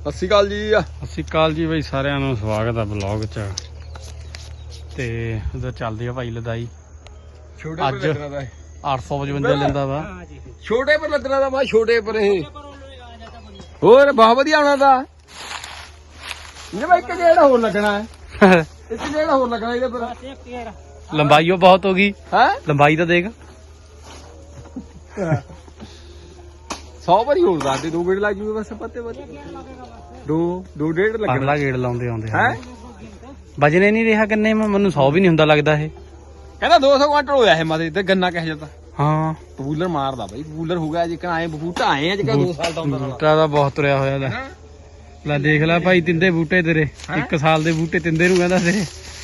ਸਤਿ ਸ਼੍ਰੀ ਅਕਾਲ ਜੀ। ਸਤਿ ਸ਼੍ਰੀ ਅਕਾਲ ਜੀ ਬਈ ਸਾਰਿਆਂ ਨੂੰ ਸਵਾਗਤ ਹੈ ਬਲੌਗ 'ਚ। ਤੇ ਉਧਰ ਚੱਲਦੀ ਆ ਭਾਈ ਲਦਾਈ। ਛੋਟੇ ਪਰ ਲੱਗਣਾ ਦਾ 855 ਲੈਂਦਾ ਵਾ। ਛੋਟੇ ਪਰ ਲੱਗਣਾ ਦਾ ਮੈਂ ਛੋਟੇ ਪਰ ਇਹ। ਹੋਰ ਬਹੁਤ ਵਧੀਆ ਆਉਣਾ ਦਾ ਇਹ ਮੈਂ ਇੱਕ ਜਿਹੜਾ ਹੋਰ ਲੱਗਣਾ ਹੈ। ਇੱਕ ਜਿਹੜਾ ਹੋਰ ਲੱਗਣਾ ਇਹਦੇ ਪਰ। ਲੰਬਾਈ ਉਹ ਬਹੁਤ ਹੋ ਗਈ। ਹੈ? ਲੰਬਾਈ ਤਾਂ ਦੇਖ। 100 ਵਾਰੀ ਹੋਰ ਦੱਸ ਦੇ ਦੋ ਗੇੜ ਲੱਗ ਜੂਗੇ ਬਸ ਪੱਤੇ ਪੱਤੇ। ਦੋ ਦੋ ਡੇਢ ਲੱਗਣਾ। ਅਗਲਾ ਗੇੜ ਲਾਉਂਦੇ ਆਉਂਦੇ ਹੈ? ਵਜਨੇ ਨਹੀਂ ਰਿਹਾ ਕਿੰਨੇ ਮੈਨੂੰ 100 ਵੀ ਨਹੀਂ ਹੁੰਦਾ ਲੱਗਦਾ ਇਹ। ਕਹਿੰਦਾ 200 ਕੁਆਂਟਲ ਹੋਇਆ ਇਹ ਮਾਦੇ ਤੇ ਗੰਨਾ ਕਹਿ ਜਾਂਦਾ ਹਾਂ। ਪਪੂਲਰ ਮਾਰਦਾ ਬਾਈ ਪਪੂਲਰ ਹੋ ਗਿਆ ਜਿੱਕਾ ਆਏ ਬੂਟਾ ਆਏ ਅੱਜ ਕੱਲ 2 ਸਾਲ ਦਾ ਹੁੰਦਾ ਬੂਟਾ ਦਾ ਬਹੁਤ ਤੁਰਿਆ ਹੋਇਆ ਹੈਂ? ਲੈ ਦੇਖ ਲੈ ਭਾਈ ਤਿੰਦੇ ਬੂਟੇ ਤੇਰੇ। ਇੱਕ ਸਾਲ ਦੇ ਬੂਟੇ ਤਿੰਦੇ ਨੂੰ ਕਹਿੰਦਾ ਤੇਰੇ।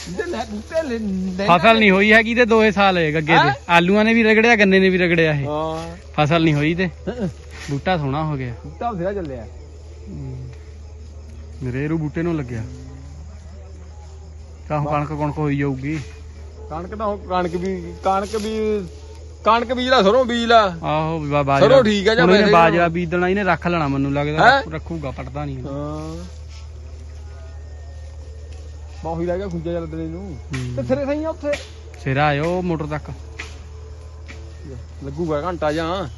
ਇਹਦੇ ਲੈ ਬੂਟੇ ਲੈ ਲੈ- ਫਸਲ ਨਹੀਂ ਹੋਈ ਹੈਗੀ ਤੇ ਦੋਏ ਸਾਲ ਹੈ ਗੱਗੇ ਦੇ। ਹੈਂ? ਆਲੂਆਂ ਨੇ ਵੀ ਰਗੜਿਆ ਗੰਨੇ ਨੇ ਵੀ ਰਗੜਿਆ ਇਹ। ਹਾਂ। ਫਸਲ ਨਹੀਂ ਹੋਈ ਤੇ। ਬੂਟਾ ਸੋਹਣਾ ਹੋ ਗਿਆ। ਬੂਟਾ ਬਥੇਰਾ ਚੱਲਿਆ। ਮੇਰੇ ਰੂ ਬੂਟੇ ਨੂੰ ਲੱਗਿਆ। ਤਾਂ ਹੁਣ ਕਣਕ ਕਣਕ ਹੋਈ ਜਾਊਗੀ। ਕਣਕ ਤਾਂ ਹੁਣ ਕਣਕ ਵੀ ਕਣਕ ਵੀ ਕਣਕ ਬੀਜ ਲਾ ਸਰੋਂ ਬੀਜ ਲਾ ਆਹੋ ਬਾਜਰਾ। ਚਲੋ ਠੀਕ ਆ ਜਾਂ ਵੈਸੇ ਬਾਜਰਾ ਬੀਜਣਾ ਇਹਨੇ ਰੱਖ ਲੈਣਾ ਮੈਨੂੰ ਲੱਗਦਾ। ਹੈਂ? ਰੱਖੂਗਾ ਪਟਦਾ ਨਹੀਂ। ਹਾਂ। ਬਹੁੀ ਗਿਆ ਖੁੰਜਾ ਚੱਲਦੇ ਨੂੰ। ਹੂੰ। ਤੇ ਸਿਰੇ ਸਹੀ ਆ ਉੱਥੇ। ਸਿਰਾ ਆਇਓ ਮੋਟਰ ਤੱਕ। ਲੱਗੂਗਾ ਘੰਟਾ ਜਾਂ।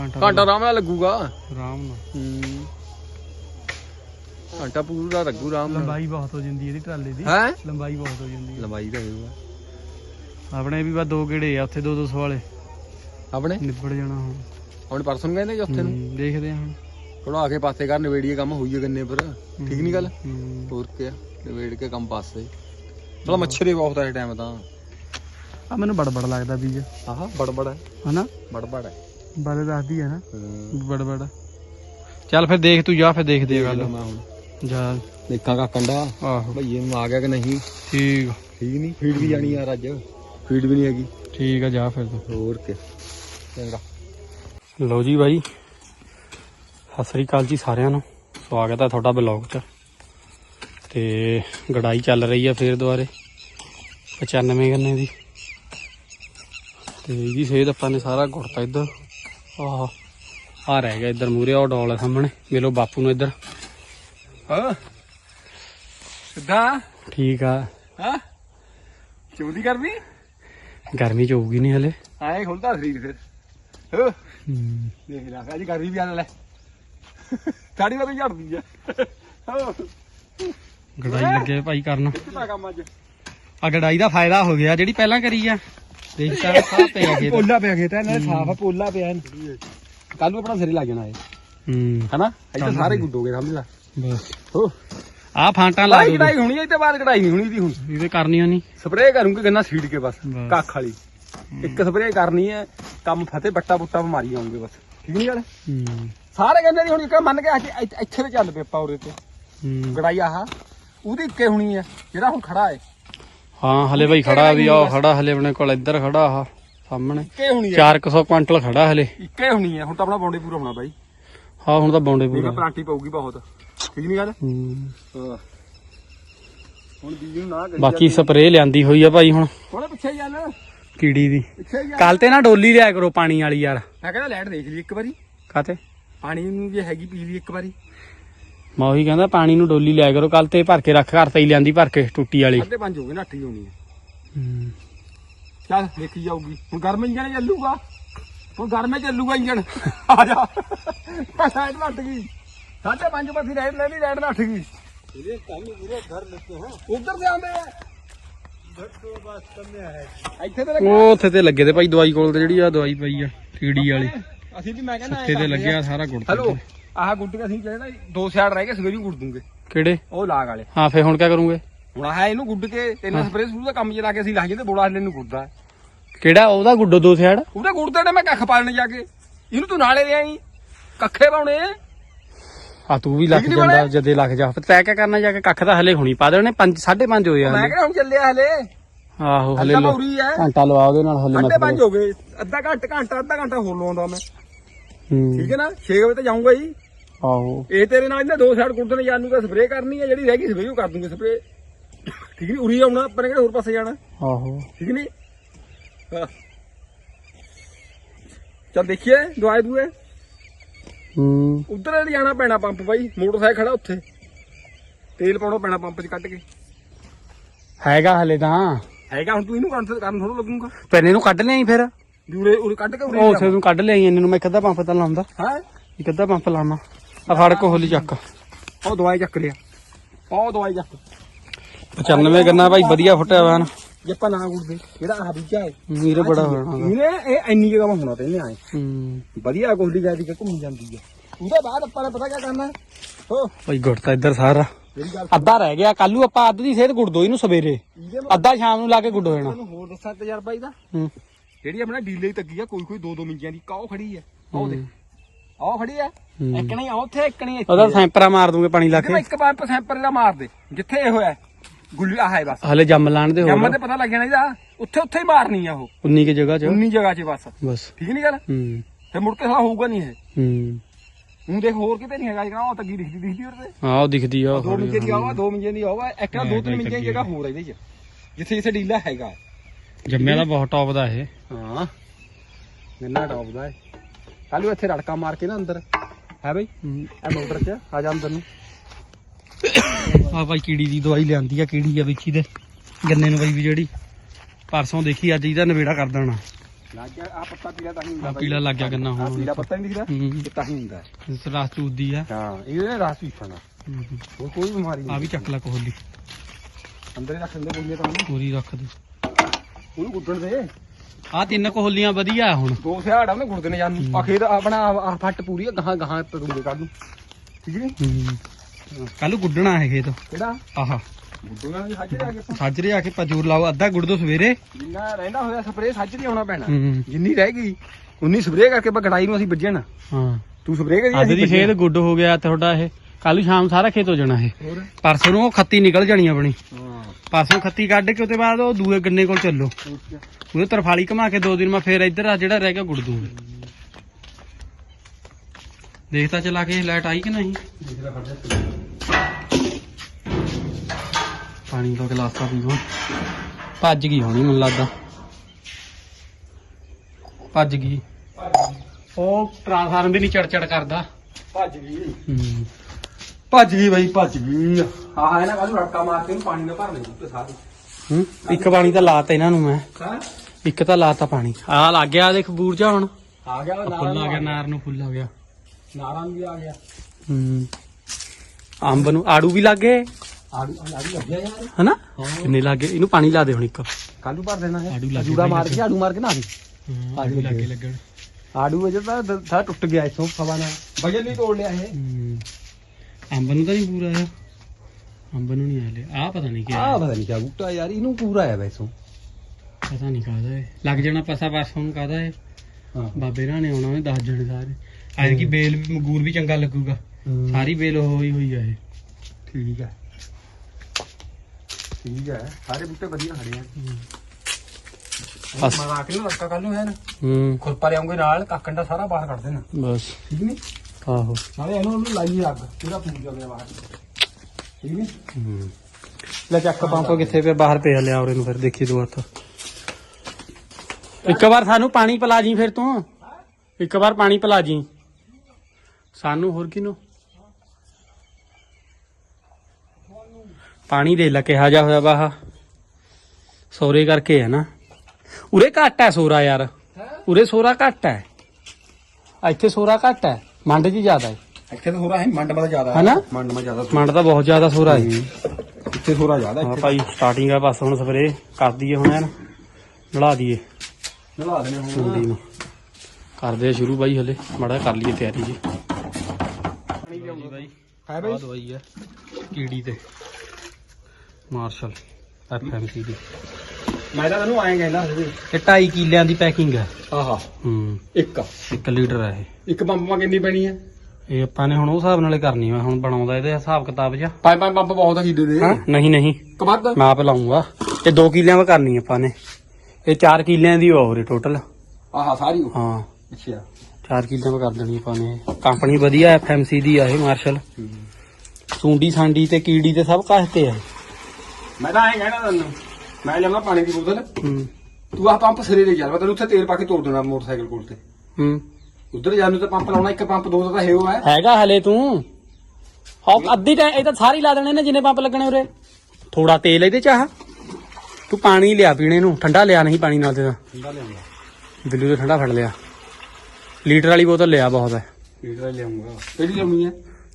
ਘੰਟਾ ਆਰਾਮ ਨਾਲ ਲੱਗੂਗਾ? ਆਰਾਮ ਨਾਲ। ਹੂੰ। ਘੰਟਾ ਪੂਰਾ ਲੱਗੂ ਆਰਾਮ ਨਾਲ। ਲੰਬਾਈ ਬਹੁਤ ਹੋ ਜਾਂਦੀ ਇਹਦੀ ਟਰਾਲੇ ਦੀ। ਹੈ? ਲੰਬਾਈ ਬਹੁਤ ਹੋ ਜਾਂਦੀ ਹੈ। ਲੰਬਾਈ ਤਾਂ ਹੋਊਗਾ। ਆਪਣੇ ਵੀ ਬਾ ਦੋ ਗੇੜੇ ਆ ਉੱਥੇ 200 ਵਾਲੇ। ਆਪਣੇ? ਨਿਬੜ ਜਾਣਾ ਹੁਣ। ਹੁਣ ਪਰਸੋਂ ਨੂੰ ਕਹਿੰਦੇ ਜੀ ਉੱਥੇ ਨੂੰ? ਹੂੰ, ਦੇਖਦੇ ਹਾਂ ਹੁਣ। ਥੋੜਾ ਆ ਕੇ ਪਾਸੇ ਕਰ ਨਵੇੜੀਏ ਕੰਮ ਹੋਈਏ ਗੰਨੇ ਪਰ। ਠੀਕ ਨਹੀਂ ਗੱਲ? ਹੂੰ। ਹੋਰ ਕੀ ਨਵੇੜ ਕੇ ਕੰਮ ਪਾਸੇ। ਮਤਲਬ ਮੱਛਰੇ ਬਹੁਤ ਆ ਇਸ ਟਾਈਮ ਤਾਂ। ਆ ਮੈਨੂੰ ਬੜਬੜ ਲੱਗਦਾ ਬੀਜ। ਆਹ ਬੜਬੜ ਹੈ। ਹਨਾ? ਬੜਬੜ ਹੈ। ਬਾਰੇ ਦੱਸਦੀ ਹੈ ਨਾ। ਹਾਂ। ਬੜਬੜ। ਚੱਲ ਫਿਰ ਦੇਖ ਤੂੰ ਜਾ ਫਿਰ ਦੇਖਦੇ ਆ ਗੱਲ। ਮੈਂ ਹੁਣ। ਜਾ। ਦੇਖਾਂਗਾ ਕੰਡਾ ਆਹੋ। ਭਈਏ ਨੂੰ ਆ ਗਿਆ ਕਿ ਨਹੀਂ? ਠੀਕ ਠੀਕ ਨਹੀਂ? ਫੀਡ ਵੀ ਜਾਣੀ ਯਾਰ ਅੱਜ। ਫੀਡ ਵੀ ਨਹੀਂ ਹੈਗੀ। ਠੀਕ ਆ ਜਾ ਫਿਰ ਤੂੰ। ਹੋਰ ਕੀ। ਚੰਗਾ। ਲਓ ਜੀ ਬਾਈ। ਸਤਿ ਸ੍ਰੀ ਅਕਾਲ ਜੀ ਸਾਰਿਆਂ ਨੂੰ। ਸਵਾਗਤ ਹੈ ਤੁਹਾਡਾ ਬਲੌਗ 'ਚ। ਤੇ ਗੜਾਈ ਚੱਲ ਰਹੀ ਆ ਫੇਰ ਦੁਬਾਰੇ। 95 ਗੰਨੇ ਦੀ। ਤੇ ਇਹਦੀ ਸੇਧ ਆਪਾਂ ਨੇ ਸਾਰਾ ਗੁੜਤਾ ਇੱਧਰ। ਆਹ ਆ ਰਹਿ ਗਿਆ ਇੱਧਰ ਮੂਰੇ ਉਹ ਡੋਲ ਹੈ ਸਾਹਮਣੇ। ਮਿਲੋ ਬਾਪੂ ਨੂੰ ਇੱਧਰ। ਹਾਂ। ਸਿੱਧਾ? ਠੀਕ ਆ। ਹਾਂ। ਚੋਦੀ ਕਰਨੀ ਗਰਮੀ? ਚ ਹੋਊਗੀ ਨਹੀਂ ਹਲੇ। ਆਏ ਖੁੱਲਦਾ ਸਰੀਰ ਫਿਰ। ਹੋ। ਦੇਖ ਲੈ ਅੱਜ ਗਰਮੀ ਵੀ ਆ ਲੈ ਸਾੜੀ ਵਾਲੀ ਝੜਦੀ ਆ। ਹੋ। ਗੜਾਈ ਲੱਗੇ ਭਾਈ ਕਰਨ। ਕਿੱਥੇ ਕੰਮ ਅੱਜ? ਆ ਗੜਾਈ ਦਾ ਫਾਇਦਾ ਹੋ ਗਿਆ ਜਿਹੜੀ ਪਹਿਲਾਂ ਕਰੀ ਆ। ਦੇਖ ਤਾਂ ਸਾਹ ਪਿਆ ਖੇਤ। ਪੋਲਾ ਪਿਆ ਖੇਤ ਨਾਲ ਸਾਫ਼ ਆ ਪੋਲਾ ਪਿਆ ਕੱਲ ਨੂੰ ਆਪਣਾ ਸਿਰੇ ਲੱਗ ਜਾਣਾ ਇਹ। ਹੂੰ। ਹਨਾ? ਇੱਥੇ ਸਾਰੇ ਗੁੱਡੋਗੇ ਸਮਝ ਲੈ। ਬਸ। ਹੋ। ਆ ਫਾਂਟਾਂ ਲਾ ਲਾਈ ਦੋ। ਕਢਾਈ ਹੋਣੀ ਹੈ ਤੇ ਬਾਅਦ ਕਢਾਈ ਨਹੀਂ ਹੋਣੀ ਦੀ ਹੁਣ। ਇਹਦੇ ਕਰਨੀ ਨਹੀਂ। ਸਪਰੇਅ ਕਰੂੰਗੇ ਗੰਨਾ ਸੀੜ ਕੇ ਬਸ ਬਸ। ਕੱਖ ਵਾਲੀ। ਇੱਕ ਸਪਰੇਅ ਕਰਨੀ ਹੈ ਕੰਮ ਫਤੇ ਬੱਟਾ ਬੁੱਟਾ ਮਾਰੀ ਜਾਉਂਗੇ ਬਸ। ਠੀਕ ਨਹੀਂ ਗੱਲ? ਸਾਰੇ ਗੰਨੇ ਦੀ ਹੁਣ ਇੱਕ ਮੰਨ ਕੇ ਅੱਜ ਇੱਥੇ- ਤੇ ਚੱਲ ਪਏ ਆਪਾਂ ਉਰੇ ਤੇ ਆਹ ਉਹਦੀ ਇੱਕੇ ਹੋਣੀ ਹੈ ਜਿਹੜਾ ਹੁਣ ਖੜਾ ਹੈ। ਹਾਂ ਹਲੇ ਭਾਈ ਖੜਾ ਵੀ ਆ ਖੜਾ ਹਲੇ ਆਪਣੇ ਕੋਲ ਇੱਧਰ ਖੜਾ ਆ ਸਾਹਮਣੇ। ਇੱਕੇ ਹੋਣੀ ਹੈ 400 ਕੁਇੰਟਲ ਖੜਾ ਹਲੇ। ਇੱਕੇ ਹੋਣੀ ਹੈ ਹੁਣ ਤਾਂ ਆਪਣਾ ਬੌਂਡੇ ਪੂਰਾ ਹੋਣਾ ਬਾਈ। ਹਾਂ ਹੁਣ ਤਾਂ ਬੌਂਡੇ ਪੂਰਾ। ਪਲਾਂਟੀ ਪਊਗੀ ਬਹੁਤ। ਠੀਕ ਨਹੀਂ ਗੱਲ? ਹੂੰ। ਹੁਣ ਬੀਜ ਨੂੰ ਨਾ ਕਰੀ ਬਾਕੀ ਸਪਰੇਅ ਲਿਆਂਦੀ ਹੋਈ ਆ ਭਾਈ ਹੁਣ। ਥੋੜਾ ਪਿੱਛੇ ਚੱਲ। ਕੀੜੀ ਦੀ। ਕੱਲ ਤੇ ਨਾ ਡੋਲੀ ਲਿਆ ਕਰੋ ਪਾਣੀ ਵਾਲੀ ਯਾਰ। ਮੈਂ ਕਹਿੰਦਾ ਲਾਈਟ ਦੇਖ ਲਈ ਇੱਕ ਵਾਰੀ। ਕਾਤੇ ਪਾਣੀ ਨੂੰ ਜੇ ਹੈਗੀ ਪੀ ਲਈ ਇੱਕ ਵਾਰੀ। ਮੈਂ ਉਹੀ ਕਹਿੰਦਾ ਪਾਣੀ ਨੂੰ ਡੋਲੀ ਲਿਆ ਕਰੋ ਕੱਲ ਤੇ ਭਰ ਕੇ ਰੱਖ ਘਰ ਤੇ ਹੀ ਲਿਆਂਦੀ ਭਰ ਕੇ ਟੁੱਟੀ ਵਾਲੀ। ਸਾਢੇ ਪੰਜ ਹੋ ਗਏ ਨਾ ਅੱਠ ਹੋਣੀ ਹੈ ਹੂੰ। ਚੱਲ ਦੇਖੀ ਜਾਊਗੀ। ਹੁਣ ਗਰਮ ਇੰਜਣ ਚੱਲੂਗਾ। ਹੁਣ ਗਰਮੇ ਚੱਲੂਗਾ ਇੰਜਣ। ਆ ਜਾ। ਲਾਈਟ ਨੱਠ ਗਈ। ਸਾਢੇ ਪੰਜ ਪਾਸੇ ਲਾਈਟ ਲੈ ਲਈ ਲਾਈਟ ਨੱਠ ਗਈ। ਇਹਦੇ ਕੰਮ ਪੂਰੇ ਘਰ ਲੱਗੇ ਹਾਂ ਉਧਰ से ਆਉਂਦੇ ਆ। ਇੱਥੇ ਤੇ ਲੱਗੇ। ਉਹ ਉੱਥੇ ਤੇ ਲੱਗੇ ਤੇ ਭਾਈ ਦਵਾਈ ਕੋਲ ਤੇ ਜਿਹੜੀ ਆ ਦਵਾਈ ਪਈ ਆ ਕੀੜੀ ਵਾਲੀ। ਅਸੀਂ ਵੀ ਮੈਂ ਕਹਿੰਦਾ ਉੱਥੇ ਤੇ ਲੱਗਿਆ ਸਾਰਾ ਗੁੜ ਹੈਲੋ। ਆਹ ਗੁੱਟ ਕੇ ਅਸੀਂ ਕਹਿੰਦਾ ਦੋ ਸਿਆੜ ਰਹਿ ਗਏ ਸਵੇਰੀ ਗੁੱਟ ਦੂੰਗੇ। ਕਿਹੜੇ? ਉਹ ਲਾਗ ਵਾਲੇ। ਹਾਂ ਫੇ ਹੁਣ ਕਿਆ ਕਰੂੰਗੇ? ਹੁਣ ਆਹ ਇਹਨੂੰ ਗੁੱਡ ਕੇ ਤਿੰਨ ਸਪਰੇਅ ਸਪਰੂ ਦਾ ਕੰਮ ਚਲਾ ਕੇ ਅਸੀਂ ਲਾਹ ਜਾਂਦੇ ਬੋੜਾ ਹਲੇ ਨੂੰ ਗੁੱਡਦਾ। ਕਿਹੜਾ? ਉਹਦਾ ਗੁੱਡੋ ਦੋ ਸਿਆੜ? ਉਹਦੇ ਗੁੱਡਦੇ ਨੇ ਮੈਂ ਕੱਖ ਪਾਲਣ ਜਾ ਕੇ। ਇਹਨੂੰ ਤੂੰ ਨਾਲੇ ਦੇ ਆਈ ਕੱਖੇ ਪਾਉਣੇ। ਆ ਤੂੰ ਵੀ ਨੀ ਜਾਂਦਾ? ਜਦੇ ਲੱਗ ਜਾ। ਫਿਰ ਤੈ ਕਿਆ ਕਰਨਾ ਜਾ ਕੇ? ਕੱਖ ਤਾਂ ਹਲੇ ਹੁਣੀ ਪਾ ਦੇਣੇ 5 5.5 ਹੋਏ ਆ ਮੈਂ ਹਲੇ। ਕਿਹਾ ਹੁਣ ਚੱਲਿਆ ਹਲੇ। ਆਹੋ ਹਲੇ ਲੋ ਘੰਟਾ ਲਵਾ ਉਹਦੇ ਨਾਲ ਹਲੇ ਸਾਢੇ ਪੰਜ ਹੋ ਗਏ। ਅੱਧਾ ਘੰਟ ਘੰਟਾ ਅੱਧਾ ਘੰਟਾ ਹੋਰ ਲਵਾਉਂਦਾ ਮੈਂ। ਠੀਕ ਹੈ ਨਾ? 6 ਵਜੇ ਤੇ ਜਾਊਂਗਾ ਜੀ। ਆਹੋ। ਇਹ ਤੇਰੇ ਨਾਲ ਇਹਨੇ ਦੋ ਸਾਈਡ ਗੁੱਡਣ ਜਾਣੂ ਦਾ ਸਪਰੇਅ ਕਰਨੀ ਹੈ ਜਿਹੜੀ ਰਹਿ ਗਈ ਸਪਰੇਅ ਉਹ ਕਰ ਦੂੰਗੇ ਸਪਰੇਅ ਠੀਕ ਨਹੀਂ ਉਰੀ ਆਉਣਾ ਨੇ ਕਿਹੜੇ ਹੋਰ ਪਾਸੇ ਜਾਣਾ। ਆਹੋ। ਠੀਕ ਨਹੀਂ। ਚੱਲ ਦੇਖੀਏ ਦਵਾਈ ਦੂਏ। ਹੂੰ। ਉਧਰ ਜਾਣਾ ਪੈਣਾ ਪੰਪ ਬਾਈ ਮੋਟਰਸਾਈਕਲ ਖੜਾ ਉੱਥੇ। ਤੇਲ ਪਾਉਣਾ ਪੈਣਾ ਪੰਪ 'ਚ ਕੱਢ ਕੇ। ਹੈਗਾ ਹਲੇ ਤਾਂ। ਹੈਗਾ ਹੁਣ ਤੂੰ ਇਹਨੂੰ ਕਰਨ ਕਰਨ ਥੋੜਾ ਲੱਗੂਗਾ। ਪੈਨੇ ਨੂੰ ਕੱਢ ਲਿਆਈ ਫਿਰ। ਜੂਰੇ ਉਰੇ ਕੱਢ ਕੇ ਉਰੇ ਉਹ ਉਸੇ ਨੂੰ ਕੱਢ ਲਿਆਈ ਇਹਨਾਂ ਨੂੰ ਮੈਂ ਇੱਕ ਅੱਧਾ ਪੰਪ ਤਾਂ ਲਾਉਂਦਾ। ਹਾਂ? ਇੱਕ ਅੱਧਾ ਪੰਪ ਲਾਉਣਾ ਆ ਫੜ ਕੋਹਲੀ ਚੱਕ। ਉਹ ਦਵਾਈ ਚੱਕ ਲਿਆ। ਉਹ ਦਵਾਈ ਚੱਕ। 95 ਗੰਨਾ ਭਾਈ ਵਧੀਆ ਫੁੱਟਿਆ ਵਾ ਨਾ। ਜੇ ਆਪਾਂ ਨਾ ਗੁੜਦੇ ਜਿਹੜਾ ਆ ਬੀਜਾ ਹੈ ਵੀਰੇ ਬੜਾ ਹੋਣਾ ਇਹਨੇ ਇਹ ਇੰਨੀ ਜਗ੍ਹਾ ਹੋਣਾ ਤੇ ਇਹਨੇ ਆਏ। ਹੂੰ। ਵਧੀਆ ਗੋਲੀ ਗਾਦੀ ਕੇ ਘੁੰਮ ਜਾਂਦੀ ਹੈ ਉਹਦੇ ਬਾਅਦ ਆਪਾਂ ਨੇ ਪਤਾ ਕੀ ਕਰਨਾ? ਹੋ। ਭਾਈ ਗੁੜ ਤਾਂ ਇੱਧਰ ਸਾਰਾ। ਅੱਧਾ ਰਹਿ ਗਿਆ। ਕੱਲੂ ਆਪਾਂ ਅੱਧ ਦੀ ਸੇਧ ਗੁੜ ਦੋ ਇਹਨੂੰ ਸਵੇਰੇ। ਅੱਧਾ ਸ਼ਾਮ ਨੂੰ ਲਾ ਕੇ ਗੁੱਡ ਹੋ ਜਾਣਾ। ਤੁਹਾਨੂੰ ਹੋਰ ਦੱਸਾਂ ਤਜਰਬਾ ਇਹਦਾ। ਹੂੰ। ਜਿਹੜੀ ਆਪਣਾ ਡੀਲੇ ਤੱਕੀ ਆ ਕੋਈ ਕੋਈ ਦੋ ਦੋ ਮਿੰਟਾਂ ਦੀ। ਕਾਹ ਖੜੀ ਆ? ਆਹ ਦੇ ਆਹ ਖੜੀ ਆ। ਹੂੰ। ਇੱਕ ਨਹੀਂ ਆ ਉੱਥੇ ਇੱਕ ਨਹੀਂ ਇੱਥੇ। ਉਹਦਾ ਸੈਂਪਰਾ ਮਾਰ ਦੂੰਗੇ ਪਾਣੀ ਲਾ ਇਹਦੇ ਕੇ? ਵਿੱਚ ਇੱਕ ਪੰਪ ਸੈਂਪਰ ਦਾ ਮਾਰ ਦੇ ਜਿੱਥੇ ਇਹ ਹੋਇਆ ਗੁੱਲੀ ਆ ਹੈ ਬਸ। ਹਲੇ ਜੰਮ ਲਾਣ ਦੇ ਜੰਮ ਹੋਰ ਤੇ ਪਤਾ ਲੱਗ ਜਾਣਾ ਇਹਦਾ ਉੱਥੇ ਉੱਥੇ ਹੀ ਮਾਰਨੀ ਆ ਉਹ। 19 ਕੇ ਜਗ੍ਹਾ 'ਚ? 19 ਜਗ੍ਹਾ 'ਚ ਬਸ। ਬਸ। ਠੀਕ ਨਹੀਂ ਗੱਲ? ਹੂੰ। ਤੇ ਮੁੜ ਕੇ ਸਾਲਾ ਹੋਊਗਾ ਨਹੀਂ ਇਹ। ਹੂੰ। ਹੁਣ ਦੇਖ ਹੋਰ ਕਿਤੇ ਨਹੀਂ ਹੈਗਾ ਜਿਹੜਾ ਉਹ ਤੱਗੀ ਦਿਖਦੀ ਦਿਖਦੀ ਉਹਦੇ ਹਾਂ ਉਹ ਦਿਖਦੀ ਆ ਉਹ ਦੋ ਮਿੰਟੇ ਦੀ ਆਵਾ ਦੋ ਮਿੰਟੇ ਦੀ ਆਵਾ। ਇੱਕ ਨਾ ਦੋ ਤਿੰਨ ਦੀ ਜਗ੍ਹਾ ਹੋਰ ਇਹਦੇ 'ਚ ਜਿੱਥੇ ਜਿੱਥੇ ਡੀਲਾ ਹੈਗਾ। ਜੰਮਿਆ ਦਾ ਬਹੁਤ ਟੌਪ ਦਾ ਇਹ। ਹਾਂ। ਗੰਨਾ ਡੋਬਦਾ ਹੈ ਕੱਲੂ ਇੱਥੇ ਰੜਕਾ ਮਾਰ ਕੇ ਨਾ ਅੰਦਰ। ਹੈ ਬਈ? ਇਹ ਮੋਟਰ 'ਚ ਆ ਜਾ ਅੰਦਰ ਨੂੰ। ਆ ਭਾਈ ਕੀੜੀ ਦੀ ਦਵਾਈ ਲਿਆਂਦੀ ਆ ਕੀੜੀ ਆ ਵਿੱਚੀ ਦੇ ਗੰਨੇ ਨੂੰ ਬਾਈ ਵੀ ਜਿਹੜੀ। ਪਰਸੋਂ ਦੇਖੀ ਅੱਜ ਇਹਦਾ ਨਵੇੜਾ ਕਰ ਦੇਣਾ। ਲੱਗ ਗਿਆ ਆ ਪੱਤਾ ਪੀਲਾ ਤਾਂ ਹੀ ਹੁੰਦਾ ਆ ਪੀਲਾ ਲੱਗ ਗਿਆ ਗੰਨਾ ਆਹ ਹੁਣ ਪੀਲਾ ਪੱਤਾ ਨਹੀਂ ਦਿਖਦਾ ਹੂੰ ਇਹ ਤਾਂ ਹੀ ਹੁੰਦਾ। ਹੈ। ਇਸ ਰਾਸ ਚੂਦੀ ਆ। ਹਾਂ ਇਹਦੇ ਰਾਸ ਵੀ ਫਣਾ ਹੋਰ ਕੋਈ ਬਿਮਾਰੀ ਆ ਵੀ ਚੱਕ ਲੈ ਕੋਹਲੀ। ਅੰਦਰ ਹੀ ਰੱਖ ਦਿੰਦੇ ਬੋਲੀਏ ਤਾਂ। ਉਹਨੂੰ ਪੂਰੀ ਰੱਖ ਦੇ। ਉਹਨੂੰ ਗੁੱਡਣ ਦੇ। ਆ ਤਿੰਨ ਕੋਹਲੀਆਂ ਵਧੀਆ ਹੁਣ। ਦੋ ਸਿਹਾੜਾ ਉਹਨੇ ਗੁੱਡਦੇ ਨੇ। ਜਾਨੂੰ ਆ ਖੇਤ ਆਪਣਾ ਆ ਫੱਟ ਪੂਰੀ ਆ ਗਾਹਾਂ ਗਾਹਾਂ ਤਰੂਗੇ ਕੱਢ ਨੂੰ ਠੀਕ ਨਹੀਂ ਕੱਲ ਗੁੱਡਣਾ ਹੈ ਖੇਤ। ਕਿਹੜਾ? ਆਹਾ। ਗੁੱਡੂਗਾ ਸੱਜ ਆ ਕੇ ਸਾਜਰੇ ਆ ਕੇ ਪਜੂਰ ਲਾਓ ਅੱਧਾ ਗੁੱਡ ਦੋ ਸਵੇਰੇ। ਜਿੰਨਾ ਰਹਿੰਦਾ ਹੋਇਆ ਸਪਰੇਅ ਸੱਜ ਆਉਣਾ ਪੈਣਾ। ਹੂੰ। ਜਿੰਨੀ ਰਹਿ ਗਈ ਉਨੀ ਸਪਰੇਅ ਕਰਕੇ ਆਪਾਂ ਗੜਾਈ ਨੂੰ ਅਸੀਂ ਵੱਜਣ। ਹਾਂ। ਤੂੰ ਸਪਰੇਅ ਕਰੀ ਅੱਜ ਦੀ ਖੇਤ ਗੁੱਡ ਹੋ ਗਿਆ ਤੁਹਾਡਾ ਇਹ ਕੱਲ ਸ਼ਾਮ ਸਾਰਾ ਖੇਤ ਹੋ ਜਾਣਾ ਇਹ। ਹੋਰ? ਪਰਸੋਂ ਨੂੰ ਉਹ ਖੱਤੀ ਨਿਕਲ ਜਾਣੀ ਆਪਣੀ। ਹਾਂ। ਪਰਸੋਂ ਖੱਤੀ ਕੱਢ ਕੇ ਉਹਦੇ ਬਾਅਦ ਉਹ ਦੂਏ ਗੰਨੇ ਕੋਲ ਚੱਲੋ। ਉਹਦੇ ਤਰਫਾਲੀ ਘਮਾ ਕੇ ਦੋ ਦਿਨ ਮੈਂ ਫੇਰ ਇੱਧਰ ਆ ਜਿਹੜਾ ਰਹਿ ਗਿਆ ਗੁੜ ਦੂੰਗੇ ਦੇਖਤਾ ਚਲਾ ਕੇ ਲਾਈਟ ਆਈ ਕਿ ਨਹੀਂ? ਪਾਣੀ ਦਾ ਗਲਾਸਾ ਪੀਓ ਭੱਜ ਗਈ ਹੋਣੀ ਮੈਨੂੰ ਲੱਗਦਾ। ਭੱਜ ਗਈ। ਉਹ ਟ੍ਰਾਂਸਫਾਰਮ ਵੀ ਨਹੀਂ ਚੜ ਚੜ ਕਰਦਾ। ਭੱਜ ਗਈ। ਹੂੰ। ਭੱਜ ਗਈ ਬਾਈ ਭੱਜ ਗਈ ਆਹ ਹੈ ਨਾ ਕੱਲ ਰੜਕਾ ਮਾਰ ਕੇ ਪਾਣੀ ਨਾਲ ਭਰ ਲੈ ਉੱਤੇ ਸਾਰੇ। ਹੂੰ? ਇੱਕ ਪਾਣੀ ਤਾਂ ਲਾਤਾ ਇਹਨਾਂ ਨੂੰ ਮੈਂ। ਹਾਂ? ਇੱਕ ਤਾਂ ਲਾਤਾ ਪਾਣੀ। ਆ ਲੱਗ ਗਿਆ ਦੇਖ ਬੂਰਜਾ ਹੁਣ। ਆ ਗਿਆ ਉਹ ਫੁੱਲ ਆ ਗਿਆ ਨਾਰ ਨੂੰ ਫੁੱਲ ਆ ਗਿਆ। ਨਾਰਾਂ ਵੀ ਆ ਗਿਆ। ਹੂੰ। ਅੰਬ ਨੂੰ ਆੜੂ ਵੀ ਲੱਗੇ ਆੜੂ ਆੜੂ ਲੱਗਿਆ ਯਾਰ। ਹਨਾ? ਹਾਂ। ਕਿੰਨੇ ਲੱਗੇ ਇਹਨੂੰ ਪਾਣੀ ਲਾ ਦੇ ਹੁਣ ਇੱਕ। ਕੱਲੂ ਭਰ ਦੇਣਾ ਹੈ ਆੜੂ ਲੱਗ ਜੂੜਾ ਗਏ ਮਾਰ ਕੇ ਆੜੂ ਮਾਰ ਕੇ ਨਾ ਦੇ ਆੜੂ ਲੱਗੇ ਲੱਗਣ। ਆੜੂ ਵਜੇ ਤਾਂ ਸਾਰਾ ਟੁੱਟ ਗਿਆ ਇਥੋਂ ਹਵਾ ਨਾਲ। ਵਜਨ ਨਹੀਂ ਤੋੜ ਲਿਆ ਇਹ। ਹੂੰ। ਅੰਬ ਨੂੰ ਤਾਂ ਨਹੀਂ ਪੂਰਾ ਆਇਆ। ਅੰਬ ਨੂੰ ਨਹੀਂ ਆਇਆ ਆ ਪਤਾ ਨਹੀਂ ਕੀ ਆਹ ਆਇਆ ਪਤਾ ਨਹੀਂ ਕਿਆ ਬੂਟਾ ਯਾਰ ਇਹਨੂੰ ਪੂਰਾ ਆਇਆ ਵੈਸੋਂ ਪਤਾ ਨਹੀਂ ਕਾਹਦਾ ਹੈ। ਲੱਗ ਜਾਣਾ ਪਸਾ ਪਾਸੋਂ ਨੂੰ ਕਾਹਦਾ ਹੈ। ਹਾਂ। ਬਾਬੇ ਰਾਂ ਨੇ ਆਉਣਾ ਉਹਨੇ ਦੱਸ ਜਾਣੇ ਸਾਰੇ। ਅੱਜ ਕੀ ਬੇਲ ਵੀ ਮਗੂਰ ਵੀ ਚੰਗਾ ਲੱਗੂਗਾ। ਸਾਰੀ ਬੇਲ ਹੋਈ ਹੋਈ ਆ ਇਹ। ਠੀਕ ਹੈ ਠੀਕ ਹੈ ਸਾਰੇ ਬੂਟੇ ਵਧੀਆ ਖੜੇ ਆ। ਬਸ। ਮਜ਼ਾ ਕੇ ਨਾ ਰੱਖਾ ਕੱਲ ਨੂੰ ਹੈ ਨਾ। ਹੂੰ। ਖੁਰਪਾ ਲਿਆਉਂਗੇ ਨਾਲ ਕਾਕਣ ਦਾ ਸਾਰਾ ਬਾਹਰ ਕੱਢ ਦੇਣਾ। ਬਸ। ਠੀਕ ਨਹੀਂ? ਆਹੋ। ਨਾਲੇ ਇਹਨੂੰ ਉਹਨੂੰ ਲਾਈਏ ਅੱਗ ਪੂਰਾ ਪੂਜ ਜਾਵੇ ਬਾਹਰ। ਠੀਕ ਨਹੀਂ ਹੂੰ। ਲੈ ਚੱਕ ਪੰਪ ਕਿੱਥੇ ਪਿਆ? ਬਾਹਰ ਪਿਆ ਲਿਆ ਔਰ ਇਹਨੂੰ ਫਿਰ ਦੇਖੀ ਦੋ ਹੱਥ। ਇੱਕ ਵਾਰ ਸਾਨੂੰ ਪਾਣੀ ਪਿਲਾ ਜੀ ਫਿਰ ਤੂੰ। ਇੱਕ ਵਾਰ ਪਾਣੀ ਪਿਲਾ ਜੀ। ਸਾਨੂੰ ਹੋਰ ਕਿਨੂੰ ਪਾਣੀ ਦੇ ਲਾ ਕਿਹਾ ਜਾ ਹੋਇਆ ਬਾਹ ਸੋਰੇ ਕਰਕੇ ਹੈ ਨਾ। ਉਰੇ ਘੱਟ ਹੈ ਸੋਰਾ ਯਾਰ। ਉਰੇ ਸੋਰਾ ਘੱਟ ਹੈ। ਇੱਥੇ ਸੋਰਾ ਘੱਟ ਹੈ। ਮੰਡ 'ਚ ਜ਼ਿਆਦਾ ਹੈ। ਇੱਥੇ ਤਾਂ ਥੋੜਾ ਹੈ ਮੰਡ ਮਾ ਜ਼ਿਆਦਾ ਹੈ। ਨਾ ਮੰਡ ਮਾ ਜ਼ਿਆਦਾ ਮੰਡ ਤਾਂ ਬਹੁਤ ਜ਼ਿਆਦਾ ਸੋਰਾ ਹੈ। ਇੱਥੇ ਥੋੜਾ ਜ਼ਿਆਦਾ ਹਾਂ ਭਾਈ ਸਟਾਰਟਿੰਗ ਆ ਬਸ ਹੁਣ ਸਪਰੇ ਕਰ ਦਈਏ ਹੁਣ ਐਨ। ਨਲਾ ਦਈਏ। ਨਲਾ ਦੇਣੇ ਹੁਣ ਸੁੰਡੀ ਨੂੰ। ਕਰਦੇ ਆ ਸ਼ੁਰੂ ਬਾਈ ਹਲੇ। ਮੜਾ ਕਰ ਲਈਏ ਤਿਆਰੀ ਜੀ। ਜੀ ਬਾਈ। ਹੈ ਆ ਬਈ ਦਵਾਈ ਆ। ਕੀੜੀ ਤੇ। ਮਾਰਸ਼ਲ। ਐਫਐਮਸੀ ਦੀ। ਮੈਂ ਤਾਂ ਤੈਨੂੰ ਆਏ ਕਹਿੰਦਾ ਸੀ ਇਹ 2.5 ਕਿੱਲਿਆਂ ਦੀ ਪੈਕਿੰਗ ਹੈ। ਆਹਾ ਹੂੰ। ਇੱਕ। 1 ਲੀਟਰ ਹੈ ਇਹ। ਇੱਕ ਪੰਪ ਮਾ ਕਿੰਨੀ ਪੈਣੀ ਹੈ? ਇਹ ਆਪਾਂ ਨੇ ਹੁਣ ਉਹ ਹਿਸਾਬ ਨਾਲੇ ਕਰਨੀ ਆ ਹੁਣ ਬਣਾਉਂਦਾ ਇਹਦੇ ਹਿਸਾਬ ਕਿਤਾਬ ਜਿਹਾ। ਪੰਜ ਪੰਜ ਪੰਪ ਬਹੁਤ ਹੀਡੇ ਦੇ। ਹਾਂ? ਨਹੀਂ ਨਹੀਂ। ਕਬੱਦ ਮੈਂ ਆਪ ਲਾਉਂਗਾ। ਇਹ 2 ਕਿੱਲਿਆਂ ਵਾ ਕਰਨੀ ਆਪਾਂ ਨੇ। ਇਹ 4 ਕਿੱਲਿਆਂ ਦੀ ਹੋਰ ਟੋਟਲ ਆਹਾ ਸਾਰੀ? ਉਹ। ਹਾਂ। ਅੱਛਾ। 4 ਕਿੱਲਿਆਂ ਵਾ ਕਰ ਦੇਣੀ ਆਪਾਂ ਨੇ। ਕੰਪਨੀ ਵਧੀਆ ਐਫਐਮਸੀ ਦੀ ਆ ਇਹ ਮਾਰਸ਼ਲ ਸੁੰਡੀ ਸਾਂਡੀ ਤੇ ਕੀੜੀ ਤੇ ਸਭ ਕਾਹ ਤੇ ਆ ਇਹ। ਮੈਂ ਤਾਂ ਐਂ ਕਹਿਣਾ ਤੈਨੂੰ। ਮੈਂ ਲਿਆਉਣਾ ਪਾਣੀ ਦੀ ਬੋਤਲ। ਹੂੰ। ਤੂੰ ਆਹ ਪੰਪ ਸਿਰੇ ਦੇ ਚੱਲ ਮੈਂ ਤੈਨੂੰ ਉੱਥੇ ਤੇਲ ਪਾ ਕੇ ਤੋੜ ਦੇਣਾ ਮੋਟਰਸਾਈਕਲ ਕੋਲ ਤੇ। ਹੂੰ। ਉਧਰ ਜਾਨੂੰ ਤਾਂ ਪੰਪ ਲਾਉਣਾ ਇੱਕ ਪੰਪ ਦੋ ਦਾ ਤਾਂ ਹੈਓ ਹੈ। ਹੈਗਾ ਹਲੇ ਤੂੰ। ਹੋ ਅੱਧੀ ਟੈ ਇਹ ਤਾਂ ਸਾਰੀ ਲਾ ਦੇਣੇ ਨੇ ਜਿੰਨੇ ਪੰਪ ਲੱਗਣੇ ਉਰੇ। ਥੋੜਾ ਤੇਲ ਇਹਦੇ ਚ ਆ। ਤੂੰ ਪਾਣੀ ਲਿਆ ਪੀਣੇ ਨੂੰ ਠੰਡਾ ਲਿਆ ਨਹੀਂ ਪਾਣੀ ਨਾਲ ਤੇ ਤਾਂ। ਠੰਡਾ ਲਿਆਉਂਗਾ ਦਿੱਲੀ ਤੋਂ ਠੰਡਾ ਫੜ ਲਿਆ। ਲੀਟਰ ਵਾਲੀ ਬੋਤਲ ਲਿਆ ਬਹੁਤ ਹੈ। ਲੀਟਰ ਲਿਆਉਂਗਾ। ਕਿਹੜੀ ਲਿਆਉਣੀ ਹੈ?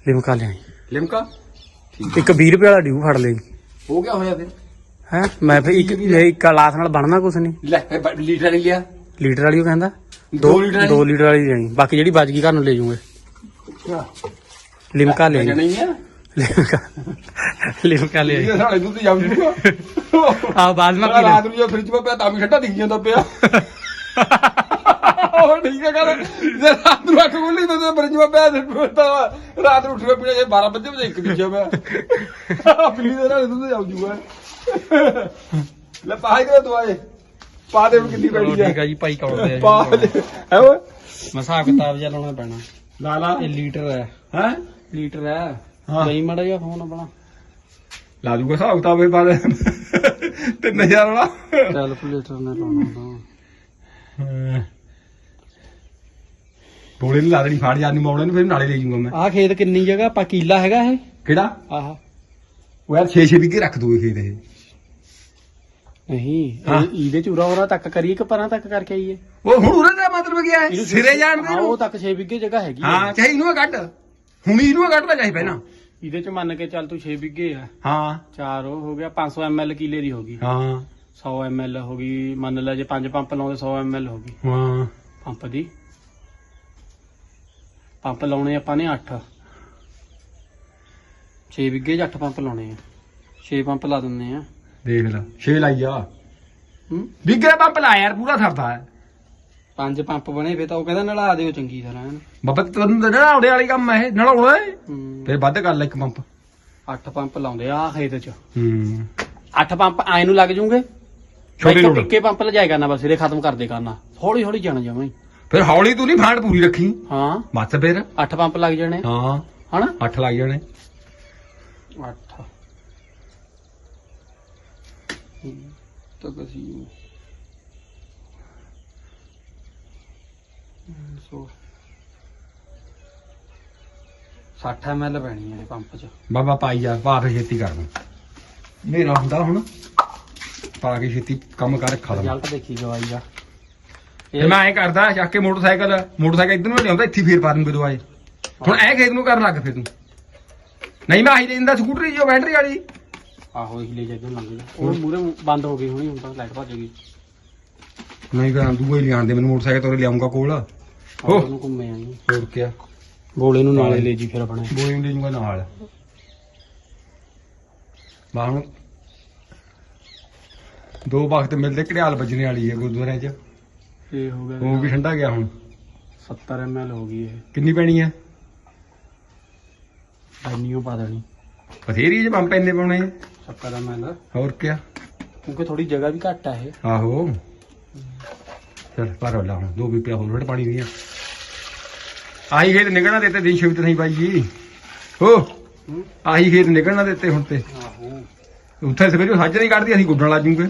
ਲਿਮਕਾ ਲਿਆਈ। ਲਿਮਕਾ? ਇੱਕ 20 ਰੁਪਏ ਵਾਲਾ ਡਿਊ ਫੜ ਲਈ। ਹੋ ਗਿਆ ਹੋਇਆ ਫਿਰ। ਹੈ? ਮੈਂ ਫਿਰ ਇੱਕ ਇੱਕ ਗਲਾਸ ਨਾਲ ਬਣਨਾ ਕੁਛ ਨਹੀਂ ਲੈ ਫਿਰ ਬ- ਲੀਟਰ ਨਹੀਂ ਲਿਆ। ਲੀਟਰ ਵਾਲੀ ਉਹ ਕਹਿੰਦਾ? ਦੋ ਲੀਟਰ ਵਾਲੀ? 2 ਲੀਟਰ ਵਾਲੀ ਜਾਈ ਬਾਕੀ ਜਿਹੜੀ ਬਚ ਗਈ ਘਰ ਨੂੰ ਲੈ ਜਾਊਂਗੇ। ਲਿਮਕਾ ਲੈ ਨਹੀਂ ਹੈ ਲਿਮਕਾ। ਲਿਮਕਾ ਲੈ ਇਹ ਸਾਲੇ ਦੁੱਧ ਜਾਉ ਜੂਗਾ। ਆ ਬਾਅਦ ਮੈਂ ਪੀ ਰਾਤ ਨੂੰ ਜੇ ਫ੍ਰਿਜ 'ਚ ਪਿਆ ਤਾਂ ਵੀ ਠੰਡਾ ਦਿਖ ਜਾਂਦਾ ਪਿਆ। ਉਹ ਠੀਕ ਹੈ ਗੱਲ ਜੇ ਰਾਤ ਨੂੰ ਅੱਖ ਖੁੱਲੀ ਤਾਂ ਫ੍ਰਿਜ 'ਚ ਪਿਆ ਤੇ ਤਾਂ ਰਾਤ ਨੂੰ ਉੱਠ ਕੇ ਪੀਣਾ ਜੇ 12 ਵਜੇ ਵਜੇ ਇੱਕ ਦੂਜਾ ਪਿਆ ਪਿੱਲੀ ਦੇ ਨਾਲ ਦੁੱਧ ਜਾਉ ਜੂਗਾ। ਲੈ ਪਾਈ ਦੇ ਦਵਾਏ। ਪਾ ਦੇ ਹੁਣ ਕਿੰਨੀ ਪੈਣੀ ਠੀਕ ਹੈ ਆ ਜੀ ਭਾਈ ਕੌੜਦੇ ਪਾ ਦੇ। ਹੈ ਓਏ। ਮੈਂ ਹਿਸਾਬ ਕਿਤਾਬ ਜਿਹਾ ਲਾਉਣਾ ਪੈਣਾ। ਲਾ ਲਾ। ਇਹ ਲੀਟਰ ਹੈ। ਹੈ? ਲੀਟਰ ਹੈ। ਹਾਂ। ਗਈ ਮੜਾ ਜਿਹਾ ਫੋਨ ਆਪਣਾ। ਲਾ ਦੂਗਾ ਹਿਸਾਬ ਕਿਤਾਬ ਇਹ ਪਾ ਦੇ। 3000 ਵਾਲਾ। ਚੱਲ ਲੀਟਰ ਨੇ ਲਾਉਣਾ ਬੋਲੇ ਨੂੰ ਲਾ ਦੇਣੀ ਫਾੜ ਜਾਨ ਨੂੰ ਮੌੜੇ ਨੂੰ ਫਿਰ ਨਾਲੇ ਲੈ ਜਾਊਂਗਾ ਮੈਂ। ਆ ਖੇਤ ਕਿੰਨੀ ਜਗ੍ਹਾ? ਪਾ ਕੀਲਾ ਹੈਗਾ ਇਹ। ਕਿਹੜਾ? ਆਹ। ਉਹ ਯਾਰ 6-6 ਵਿਗੇ ਰੱਖ ਦੂ ਇਹ ਖੇਤ ਇਹ। ਨਹੀਂ ਹਾਂ। ਇਹ- ਇਹਦੇ ਚ ਉਰਾ ਉਰਾ ਤੱਕ ਕਰੀਏ ਕਿ ਪਰਾਂ ਤੱਕ ਕਰਕੇ ਆਈਏ? ਉਹ ਹੁਣ ਉਹਦਾ ਦਾ ਮਤਲਬ ਕੀ ਹੈ? ਸਿਰੇ ਜਾਣ ਦੇ ਹਾਂ, ਉਹ ਨੂੰ ਤੱਕ 6 ਵਿਗੇ ਜਗ੍ਹਾ ਹੈਗੀ ਆ। ਹਾਂ। ਚਾਹੇ ਇਹਨੂੰ ਕੱਢ। ਹੁਣ ਇਹਨੂੰ ਕੱਢ ਲੈ ਚਾਹੀ ਪਹਿਲਾਂ। ਇਹਦੇ ਚ ਮੰਨ ਕੇ ਚੱਲ ਤੂੰ 6 ਵਿਗੇ ਆ। ਹਾਂ। ਚਾਰ ਉਹ ਹੋ ਗਿਆ 500 ml ਕਿਲੇ ਦੀ ਹੋ ਗਈ। ਹਾਂ। 100 ml ਹੋ ਗਈ ਮੰਨ ਲੈ ਜੇ ਪੰਜ ਪੰਪ ਲਾਉਂਦੇ 100 ml ਹੋ ਗਈ। ਹਾਂ। ਪੰਪ ਦੀ। ਪੰਪ ਲਾਉਣੇ ਆਪਾਂ ਨੇ 8 6 ਵਿਗੇ 'ਚ 8 ਪੰਪ ਲਾਉਣੇ ਆ। 6 ਪੰਪ ਲਾ ਦਿੰਨੇ ਆ। ਦੇਖ ਲੈ। 6 ਲਾਈ ਆ। ਹੂੰ? ਵਿਗੇ ਪੰਪ ਲਾ ਯਾਰ ਪੂਰਾ ਸਰਦਾ ਹੈ। ਪੰਜ ਪੰਪ ਬਣੇ ਫੇ ਤਾਂ ਉਹ ਕਹਿੰਦਾ ਨਲਾ ਦਿਓ ਚੰਗੀ ਤਰ੍ਹਾਂ ਐਨ। ਬਾਬਾ ਤੈਨੂੰ ਤਾਂ ਨਹਾਉਣੇ ਵਾਲੀ ਕੰਮ ਹੈ ਇਹ ਨਹਾਉਣਾ ਹੈ। ਹੂੰ। ਫਿਰ ਵੱਧ ਕਰ ਲੈ ਇੱਕ ਪੰਪ। 8 ਪੰਪ ਲਾਉਂਦੇ ਆ ਖੇਤ 'ਚ। ਹੂੰ। 8 ਪੰਪ ਆਏ ਨੂੰ ਲੱਗ ਜੂਗੇ? ਛੋਟੀ ਲੋੜ। ਇੱਕੇ ਪੰਪ ਲਜਾਏ ਕਰਨਾ ਬਸ ਇਹਦੇ ਖਤਮ ਕਰ ਦੇ ਕਰਨਾ। ਹੌਲੀ ਹੌਲੀ ਜਾਣਾ ਜਾਵਾਂ ਫਿਰ ਹੌਲੀ ਤੂੰ ਨਹੀਂ ਫਾਂਡ ਪੂਰੀ ਰੱਖੀ। ਹਾਂ। ਬਸ ਫਿਰ। 8 ਪੰਪ ਲੱਗ ਜਾਣੇ। ਹਾਂ। ਹਨਾ? 8 ਲੱਗ ਜਾਣੇ। 8 ਤਾਂ ਕਸੀ ਸੋ 60 ml ਪੈਣੀ ਹੈ ਇਹ ਪੰਪ 'ਚ। ਬਾਬਾ ਪਾਈ ਜਾ ਪਾ ਫੇ ਛੇਤੀ ਕਰ ਦੂੰ। ਮੇਰਾ ਹੁੰਦਾ ਹੁਣ। ਪਾ ਕੇ ਛੇਤੀ ਕੰਮ ਕਰ ਖਾ ਲਵਾਂ ਰਿਜ਼ਲਟ ਦੇਖੀ ਜਵਾਈ ਦਾ ਤੇ ਮੈਂ ਐ ਕਰਦਾ ਚੱਕ ਕੇ ਮੋਟਰਸਾਈਕਲ ਮੋਟਰਸਾਈਕਲ ਇੱਧਰ ਨੂੰ ਲਿਆਉਂਦਾ ਇੱਥੇ ਫੇਰ ਪਾ ਦੂੰਗੇ ਦਵਾਈ ਹੁਣ ਐ ਖੇਤ ਨੂੰ ਕਰਨ ਲੱਗ ਫਿਰ ਤੂੰ। ਨਹੀਂ ਮੈਂ ਆਹੀ ਦੇ ਦਿੰਦਾ ਸਕੂਟਰੀ ਜੋ ਬੈਟਰੀ ਵਾਲੀ। ਆਹੋ ਇਹ ਲੈ ਜਾ ਲੰਘ ਜਾ। ਉਹ ਮੂਰੇ ਬੰਦ ਹੋ ਗਈ ਹੋਣੀ ਹੁਣ ਤਾਂ ਲਾਈਟ ਭੱਜ ਗਈ। ਨਹੀਂ ਕਰਾਂ ਦੂਏ ਲਿਆਣ ਦੇ ਮੈਨੂੰ ਮੋਟਰਸਾਈਕਲ ਤੋਂ ਲਿਆਉਂਗਾ ਕੋਲ। ਹੋ। ਉਹਨੂੰ ਘੁੰਮੇ ਆਈ। ਹੋਰ ਕਿਆ? ਗੋਲੇ ਨੂੰ ਨਾਲੇ ਲੈ ਜੀ ਫਿਰ ਆਪਣੇ। ਬੋਲੇ ਨੂੰ ਲੈ ਜੂਗਾ ਨਾਲ। ਬਾ ਹੁਣ ਦੋ ਵਕਤ ਮਿਲਦੇ ਘੜਿਆਲ ਵੱਜਣੇ ਵਾਲੀ ਹੈ ਗੁਰਦੁਆਰਿਆਂ 'ਚ। ਇਹ ਹੋ ਗਿਆ ਉਹ ਵੀ ਠੰਡਾ ਗਿਆ ਹੁਣ। 70 ml ਹੋ ਗਈ ਇਹ। ਕਿੰਨੀ ਪੈਣੀ ਹੈ ਐਨੀਓ ਪਾ ਦੇਣੀ। ਬਥੇਰੀ ਜੇ ਪੰਪ ਇੰਨੇ ਪਾਉਣੇ ਆ। 70 ml ਹੋਰ ਕਿਆ? ਕਿਉਂਕਿ ਥੋੜੀ ਜਗ੍ਹਾ ਵੀ ਘੱਟ ਆ ਇਹ। ਆਹੋ। ਚਲ ਪਰ ਲਾ ਹੁਣ ਦੋ ਵੀ ਪਿਆ ਹੋਰ ਪਾਣੀ ਦੀਆਂ ਆਹੀ ਖੇਤ ਨਿਕਲਣਾ ਦਿੱਤੇ ਦਿਨ ਸ਼ਿਵਤ ਨਹੀਂ ਬਾਈ ਜੀ। ਹੋ। ਹੂੰ। ਆਹੀ ਖੇਤ ਨਿਕਲਣਾ ਦਿੱਤੇ ਹੁਣ ਤੇ। ਆਹੋ। ਉੱਥੇ ਸਵੇਰੇ ਸੱਜ ਨਹੀਂ ਕੱਢਦੀ ਅਸੀਂ ਗੁੱਡਣ ਲਾ ਜੂਗੇ।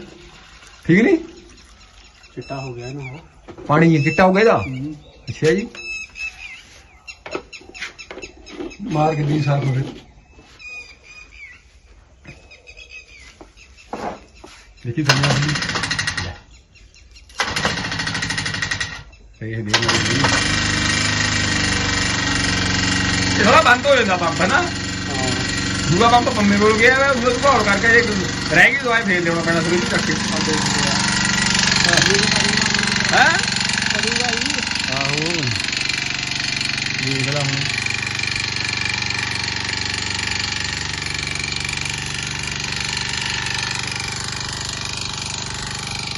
ਠੀਕ ਨਹੀਂ? ਚਿੱਟਾ ਹੋ ਗਿਆ ਨਾ ਉਹ ਪਾਣੀ ਚਿੱਟਾ ਹੋ ਗਿਆ ਇਹਦਾ? ਅੱਛਾ ਜੀ। ਮਾਰ ਕੇ ਦੀ ਸਾਫ਼ ਹੋਵੇ। ਦੇਖੀ ਦੁਨੀਆ ਦੀ ਇਹ ਦੇ ਇਹ ਸਾਰਾ ਬੰਦ ਹੋ ਜਾਂਦਾ ਪੰਪ ਨਾ ਹਾਂ ਦੂਆ ਪੰਪ ਪੰਮੇ ਕੋਲ ਗਿਆ ਵਾ ਉਹਨੂੰ ਘੌਰ ਕਰਕੇ ਜੇ ਰਹਿ ਗਈ ਦਵਾਈ ਫੇਰ ਦੇਣਾ ਪੈਣਾ ਸਵੇਰੇ ਚੱਕ ਕੇ ਹੈ ਆਹੋ ਦੇਖ ਲਾ ਹੁਣ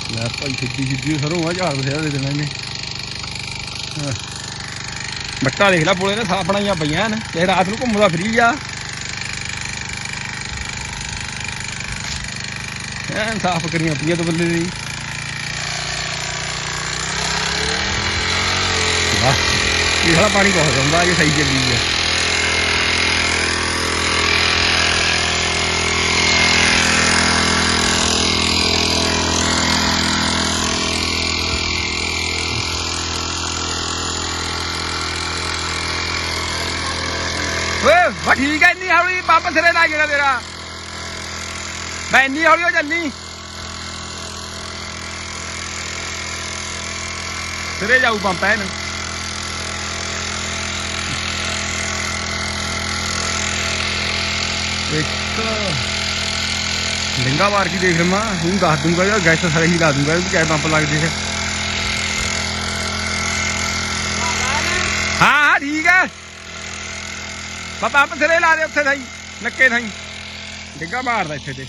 ਲੈ ਭਾਈ ਸਿੱਧੀ ਸਿੱਧੀ ਸਰੋਂ ਆ ਝਾੜ ਬਸਿਆ ਦੇ ਦੇਣਾ ਇਹਨੇ। ਬੱਟਾ ਦੇਖ ਲੈ ਪੋਲੇ ਨੇ ਸਾਫ਼ ਬਣਾਈਆਂ ਪਈਆਂ ਨੇ, ਤੇ ਰਾਤ ਨੂੰ ਘੁੰਮਦਾ ਫਰੀ ਆ। ਐਨ ਸਾਫ਼ ਕਰੀਆਂ ਪਈਆਂ ਤੇ ਬੰਦੇ ਦੀ। ਵਾਹ, ਇਹ ਸਾਲਾ ਪਾਣੀ ਬਹੁਤ ਆਉਂਦਾ, ਇਹ ਸਹੀ ਚੱਲੀ ਆ। ਪੰਪ ਸਿਰੇ ਲੱਗ ਗਿਆ ਤੇਰਾ। ਮੈਂ ਇੰਨੀ ਹੌਲੀ ਹੋ ਚੱਲੀ ਸਿਰੇ ਜਾਊ ਪੰਪ ਐਨ। ਇੱਕ ਲਿੰਗਾ ਮਾਰ ਕੇ ਦੇਖ ਲਵਾਂ। ਹੁਣ ਦੱਸ ਦੂੰਗਾ ਜਾਂ ਗੈਸ ਸਾਰੇ ਹੀ ਲਾ ਦੂੰਗਾ, ਵੀ ਕਿਆ ਪੰਪ ਲੱਗਦੇ ਹੈ ਹਾਂ ਹਾਂ, ਠੀਕ ਹੈ। ਪਾ ਪੰਪ ਸਿਰੇ ਲਾ ਦੇ ਉੱਥੇ ਥਾਈ ਨੱਕੇ ਥਾਈ ਡਿੱਗਾ ਬਾਹਰ ਦਾ ਇੱਥੇ ਤੇ।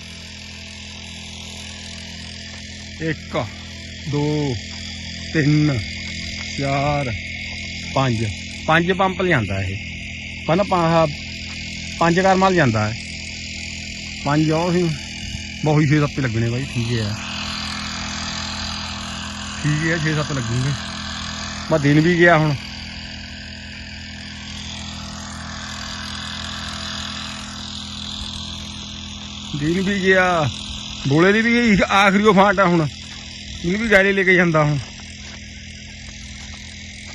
ਇੱਕ, ਦੋ, ਤਿੰਨ, ਚਾਰ, ਪੰਜ। ਪੰਜ ਪੰਪ ਲਿਆਂਦਾ ਇਹ। ਪਹਿਲਾਂ ਪਾ ਪੰਜ ਕਰਮਾਂ ਲਿਆਂਦਾ ਹੈ ਪੰਜ ਉਹ ਸੀ ਬਹੁਤ ਛੇ ਸੱਤ ਲੱਗਣੇ ਬਾਈ, ਠੀਕ ਹੈ। ਠੀਕ ਹੈ, ਛੇ ਸੱਤ ਲੱਗੂਗੇ ਮੈਂ ਦਿਨ ਵੀ ਗਿਆ ਹੁਣ। ਦਿਨ ਵੀ ਗਿਆ, ਬੋਲੇ ਦੀ ਵੀ ਆਖਰੀ ਉਹ ਫਾਂਟ ਹੁਣ। ਇਹਨੂੰ ਵੀ ਗਾੜੀ ਲੈ ਕੇ ਜਾਂਦਾ ਹੁਣ।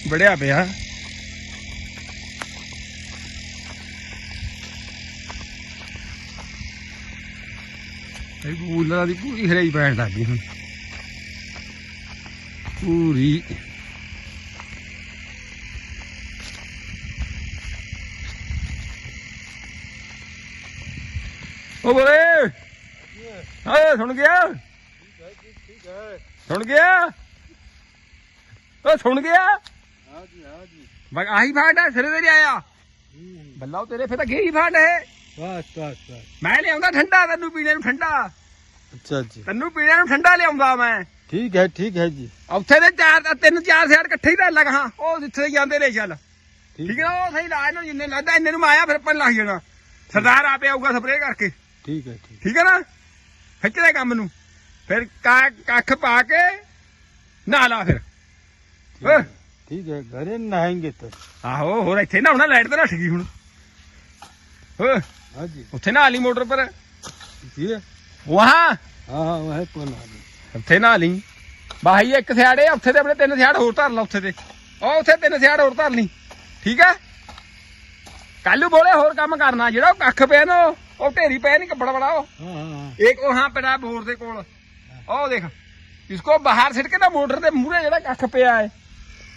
ਬੜਿਆ ਪਿਆ। ਇਹ ਬੂਲਾ ਦੀ ਪੂਰੀ ਹਰਾਈ ਪੈਣ ਲੱਗ ਹੁਣ। ਪੂਰੀ ਓ ਬੋਲੇ ਹਾਂ ਸੁਣ ਗਿਆ? ਸੁਣ ਗਿਆ? ਓ ਸੁਣ ਗਿਆ? ਹਾਂ ਜੀ ਹਾਂ ਜੀ ਬਸ ਆਹੀ ਫਾਟ ਸਿਰੇ ਤੇ ਆਇਆ। ਬੱਲਾ ਉਹ ਤੇਰੇ ਫੇ ਤਾਂ ਗਈ ਫਾਟ ਹੈ। ਬਸ ਬਸ ਬਸ ਮੈਂ ਲਿਆਉਂਦਾ ਠੰਡਾ, ਤੈਨੂੰ ਪੀਣੇ ਨੂੰ ਠੰਡਾ। ਅੱਛਾ ਜੀ ਤੈਨੂੰ ਪੀਣੇ ਨੂੰ ਠੰਡਾ ਲਿਆਉਂਦਾ ਮੈਂ। ਠੀਕ ਹੈ ਠੀਕ ਹੈ ਜੀ ਉੱਥੇ ਦੇ ਚਾਰ ਤਿੰਨ, ਚਾਰ ਸਿਆੜ ਇਕੱਠੇ ਹੀ ਤਾਂ ਹਾਂ ਉਹ ਜਿੱਥੇ ਜਾਂਦੇ ਨੇ, ਚੱਲ। ਠੀਕ ਹੈ ਉਹ ਸਹੀ ਲਾਇਆ ਨਾ ਜਿੰਨੇ ਲੱਗਦਾ ਇੰਨੇ ਨੂੰ ਮਾਇਆ ਫਿਰ ਪੰਨ ਲੱਗ ਜਾਣਾ। ਸਰਦਾਰ ਆਪੇ ਆਊਗਾ ਸਪਰੇਅ ਕਰਕੇ। ठीक है ठीक ਠੀਕ ਹੈ ਨਾ ਖਿੱਚਦੇ ਕੰਮ ਨੂੰ ਫਿਰ ਕਾ- ਕੱਖ ਪਾ ਕੇ ਨਹਾ ਲਾ ਫਿਰ ਹੈਂ? ठीक है घरे नहाएंगे तो ਆਹੋ ਹੋਰ ਇੱਥੇ ਨਾ ਹੁਣਾ ਲਾਈਟ ਤੇ ਰੱਖ ਗਈ ਹੁਣ ਓਏ हाँ जी ਉੱਥੇ ਨਾ ਲਈ ਮੋਟਰ ਪਰ ये ਵਹਾਂ हाँ हाँ वह तो नहा लेंगे। ਉੱਥੇ ਨਾ ਲਈ ਬਾਹੀ ਇੱਕ ਸਿਆੜੇ ਆ, ਉੱਥੇ ਤੇ ਆਪਣੇ ਤਿੰਨ ਸਿਆੜ ਹੋਰ ਧਰ ਲਾ ਉੱਥੇ ਤੇ ਉਹ ਉੱਥੇ ਤਿੰਨ ਸਿਆੜ ਹੋਰ ਧਰ ਲਈ ਠੀਕ ਹੈ ਕੱਲ ਨੂੰ ਬੋਲੇ ਹੋਰ ਕੰਮ ਕਰਨਾ ਜਿਹੜਾ ਉਹ ਕੱਖ ਪਿਆ ਨਾ ਉਹ- ਉਹ ਢੇਰੀ ਪਿਆ ਨਹੀਂ ਕੱਪੜਾ ਬੜਾ ਉਹ हाँ हाँ हाँ ਇੱਕ ਉਹ ਹਾਂ ਪਿਆ ਬੋਰ ਦੇ ਕੋਲ ਉਹ ਦੇਖ ਇਸਕੋ ਬਾਹਰ ਸਿੱਟ ਕੇ ਨਾ ਮੋਟਰ ਦੇ ਮੂਹਰੇ ਜਿਹੜਾ ਕੱਖ ਪਿਆ ਹੈ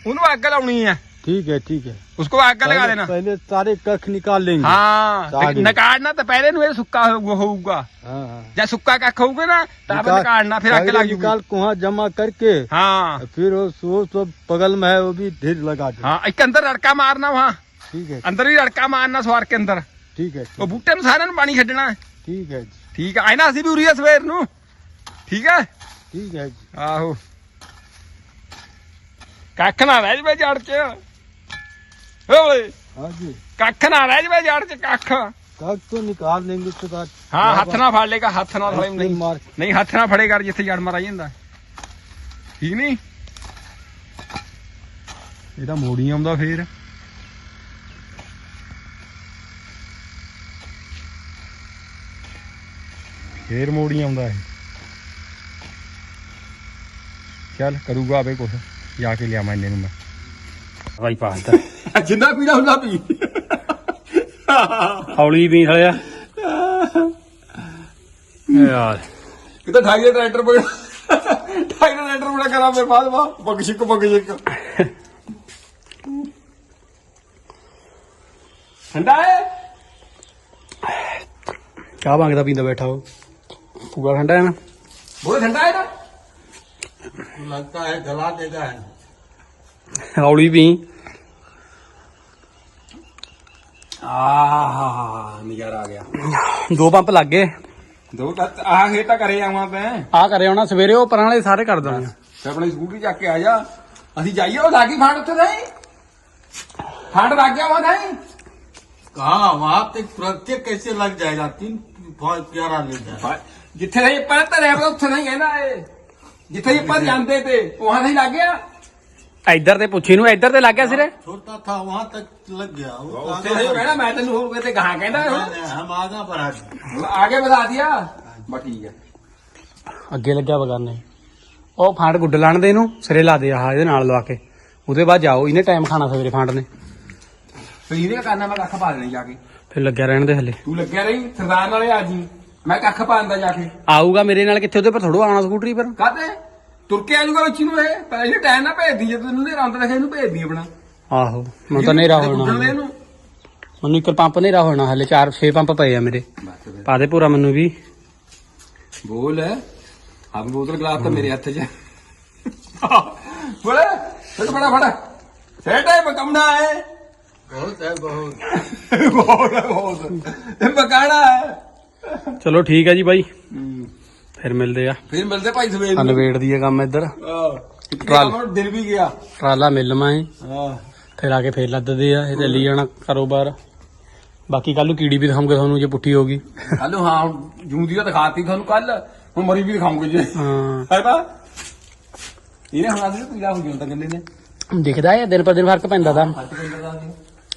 ਉਹਨੂੰ ਅੱਗ ਲਾਉਣੀ ਹੈ ठीक है ठीक है ਉਸਕੋ ਅੱਗ ਲਗਾ पहले- ਦੇਣਾ पहले सारे कख निकाल लेंगे ਹਾਂ ਸਾਗ ਹੀ। ਨਕਾੜਨਾ ਤਾਂ ਪਹਿਲੇ ਨੂੰ ਇਹ ਸੁੱਕਾ ਹੋਊ- ਹੋਊਗਾ हाँ हाँ ਜਾਂ ਸੁੱਕਾ ਕੱਖ ਹੋਊਗਾ ਨਾ ਤਾਂ निकाल- ਨਕਾੜਨਾ ਫਿਰ ਅੱਗ पहले ਲੱਗ ਜੂਗੀ निकाल को वहाँ जमा करके ਹਾਂ फिर वो वो सब बगल में है वो भी ढेर लगा दो ਹਾਂ ਇੱਕ ਅੰਦਰ ਰੜਕਾ ਮਾਰਨਾ ਵਹਾਂ ठीक है ਅੰਦਰ ਵੀ ਰੜਕਾ ਮਾਰਨਾ ਸਵਾਰ ਕੇ ਅੰਦਰ ठीक है ਉਹ ਬੂਟੇ ਨੂੰ ਸਾਰਿਆਂ ਨੂੰ ਪਾਣੀ ਛੱਡਣਾ ਹੈ। ठीक है जी ਠੀਕ ਹੈ ਆਇਨਾ ਅਸੀਂ ਵੀ ਉਰੀਆ ਸਵੇਰ ਨੂੰ ਠੀਕ ਹੈ ठीक है जी ਆਹੋ ਕੱਖ ਨਾ ਰਹਿ ਜਵੇ ਜੜ ਚ ਓਏ हाँ जी ਕੱਖ ਨਾ ਰਹਿ ਜਵੇ ਜੜ ਚ ਕੱਖ कख तो निकाल लेंगे तो बाद ਹਾਂ ਹੱਥ ਨਾਲ ਫੜ ਲੇਗਾ ਹੱਥ ਨਾਲ ਫੜੇ ऐसे ਨਹੀਂ मार ਨਹੀਂ ਹੱਥ ਨਾਲ ਫੜੇ ਕਰ ਜਿੱਥੇ ਜੜ ਮਾਰਾ ਜਾਂਦਾ ਠੀਕ ਨਹੀਂ ਇਹ ਤਾਂ ਮੋੜੀ ਆਉਂਦਾ ਫੇਰ ਫੇਰ ਮੋੜੀ ਆਉਂਦਾ ਇਹ। ਚੱਲ ਕਰੂਗਾ ਆਵੇ ਕੁਛ ਜਾ ਕੇ ਲਿਆਵਾਂ ਇਹਨੇ ਨੂੰ ਮੈਂ। ਭਾਈ ਪਾਸਤਾ ਜਿੰਨਾ ਪੀਣਾ ਹੁੰਦਾ ਪੀ। ਹੌਲੀ ਵੀ ਹਲਿਆ ਯਾਰ। ਕਿਤੇ ਠਾਈ ਦੇ ਟਰੈਕਟਰ ਪੜ ਠਾਈ ਦੇ ਟਰੈਕਟਰ ਬੜਾ ਕਰਾ ਮੇਰੇ ਬਾਅਦ ਵਾ ਬਗਸ਼ਿਕ ਬਗਸ਼ਿਕ ਠੰਡਾ ਹੈ ਚਾਹ ਮੰਗਦਾ ਪੀਂਦਾ ਬੈਠਾ ਉਹ। पूरा ठंडा है ना ਬਹੁਤ ਠੰਡਾ ਹੈ ਨਾ लगता है गला देगा है हौली भी ਆਹ ਨਜ਼ਾਰਾ ਆ ਗਿਆ ਦੋ ਪੰਪ ਲੱਗ ਗਏ ਦੋ ਤਾਂ ਆਹ ਖੇਤ ਤਾਂ ਕਰੇ ਆਵਾਂ ਤੈਂ ਆ ਕਰੇ ਆਉਣਾ ਸਵੇਰੇ ਉਹ ਪਰਾਂ ਵਾਲੇ ਸਾਰੇ ਕਰ ਦਾਂਗੇ ਤੇ ਆਪਣੀ ਸਕੂਟਰੀ ਚੱਕ ਕੇ ਆ ਜਾ ਅਸੀਂ ਜਾਈਏ ਉਹ ਲਾਗੀ ਫਾਂਡ ਉੱਥੇ ਨਹੀਂ ਫਾਂਡ ਲੱਗ ਗਿਆ ਵਾ ਨਹੀਂ कहा वहां तक प्रत्येक कैसे लग जाएगा तीन पाँच प्यारा ले जाए ਜਿੱਥੇ ਨਹੀਂ ਪਰ ਧਰਿਆ ਵਾ ਉੱਥੇ ਨਹੀਂ ਕਹਿੰਦਾ ਏ ਜਿੱਥੇ ਆਪਾਂ ਜਾਂਦੇ ਤੇ ਉਹਾਂ ਨਹੀਂ ਲੱਗ ਗਿਆ ਇੱਧਰ ਤੇ ਪੁੱਛੀ ਨੂੰ ਇੱਧਰ ਤੇ ਲੱਗ ਗਿਆ ਸਿਰੇ छोटा था वहां तक लग गया वो ਉੱਥੇ आगे ਨਹੀਂ बढ़ा- ਕਹਿਣਾ ਮੈਂ ਤੈਨੂੰ ਹੋਰ ਕਿਤੇ ਗਾਹਾਂ ਕਹਿੰਦਾ नहीं, ਹੁਣ नहीं, हम आगे बढ़ा दिए ਆਗੇ ਵਧਾ ਦਿਆ ਬਸ ਠੀਕ ਹੈ ਅੱਗੇ ਲੱਗਿਆ ਬਗਾਨੇ ਉਹ ਫਾਂਡ ਗੁੱਡ ਲਾਣ ਦੇ ਇਹਨੂੰ ਸਿਰੇ ਲਾ ਦੇ ਆਹ ਇਹਦੇ ਨਾਲ ਲਵਾ ਕੇ ਉਹਦੇ ਬਾਅਦ ਜਾਓ ਇਹਨੇ ਟਾਈਮ ਖਾਣਾ ਸਵੇਰੇ ਫਾਂਡ ਨੇ ਫਿਰ ਇਹਨੇ ਕਰਨਾ ਮੈਂ ਕੱਖ ਪਾ ਦੇਣੀ ਜਾ ਕੇ ਫਿਰ ਲੱਗਿਆ ਰਹਿਣ ਦੇ ਹਲੇ ਤੂੰ ਲੱਗਿਆ ਰਹੀ ਸਰਦਾਰ ਨਾਲੇ ਆ ਜੀ ਮੈਂ ਕੱਖ ਪਾਉਂਦਾ ਜਾ ਕੇ। ਆਊਗਾ ਮੇਰੇ ਨਾਲ ਕਿੱਥੇ ਉਹਦੇ ਪਰ ਥੋੜੋ ਆਣਾ ਸਕੂਟਰੀ ਪਰ। ਕਾਹਦੇ ਤੁਰ ਕੇ ਆਜੂਗਾ ਵਿੱਚ ਨੂੰ ਇਹ। ਪਹਿਲਾਂ ਇਹ ਟਾਈਮ ਨਾ ਭੇਜਦੀ ਜੇ ਤੈਨੂੰ ਨੇਰਾ ਹੁੰਦਾ ਦੇਖੇ ਇਹਨੂੰ ਭੇਜਦੀ ਆਪਣਾ। ਆਹੋ ਮੈਂ ਤਾਂ ਨੇਰਾ ਹੋਣਾ ਮੈਨੂੰ ਇੱਕ ਪੰਪ ਨੇਰਾ ਹੋਣਾ ਹਲੇ 4 6 ਪੰਪ ਪਏ ਆ ਮੇਰੇ। ਪਾ ਦੇ ਪੂਰਾ ਮੈਨੂੰ ਵੀ। ਬੋਲ। ਹਮ ਬੋਤਲ ਗਲਾਸ ਤਾਂ ਮੇਰੇ ਹੱਥ 'ਚ ਬੋਲ। ਫਟ ਫੜਾ ਫੜਾ। ਸੇਟੇ ਬਕਮਣਾ ਹੈ। ਬਹੁਤ ਹੈ ਬਹੁਤ। ਬਹੁਤ ਬਹੁਤ ਇਹ ਬਕਾਣਾ ਹੈ। ਚਲੋ ਠੀਕ ਹੈ ਜੀ ਬਾਈ। ਫਿਰ ਮਿਲਦੇ ਆ। ਫਿਰ ਮਿਲਦੇ ਭਾਈ ਸਵੇਰ ਨੂੰ। ਅਨਵੇੜ ਦੀ ਕੰਮ ਇੱਧਰ। ਆਹ ਟਰਾਲ। ਦਿਨ ਵੀ ਗਿਆ। ਟਰਾਲਾ ਮਿਲ ਮੈਂ ਹਾਂ ਫਿਰ ਆ ਕੇ ਫੇਰ ਲੱਦਦੇ ਆ ਇਹ ਚੱਲੀ ਜਾਣਾ ਕਾਰੋਬਾਰ। ਬਾਕੀ ਕੱਲ ਨੂੰ ਕੀੜੀ ਵੀ ਦਿਖਾਉਂਗੇ ਤੁਹਾਨੂੰ ਜੇ ਪੁੱਠੀ ਹੋਗੀ ਹਲੋ ਹਾਂ ਜੂੰਦੀ ਤਾਂ ਦਿਖਾਤੀ ਤੁਹਾਨੂੰ ਕੱਲ ਹੁਣ ਮਰੀ ਵੀ ਦਿਖਾਉਂਗੇ ਜੀ। ਹਾਂ। ਹੈ ਤਾਂ ਇਹਨੇ ਹੁਣ ਅੱਜ ਪੀਲਾ ਹੋ ਗਿਆ ਤਾਂ ਗੰਨੇ ਨੇ। ਦਿਖਦਾ ਹੈ ਦਿਨ ਪਰ ਦਿਨ ਫ਼ਰਕ ਪੈਂਦਾ ਤਾਂ।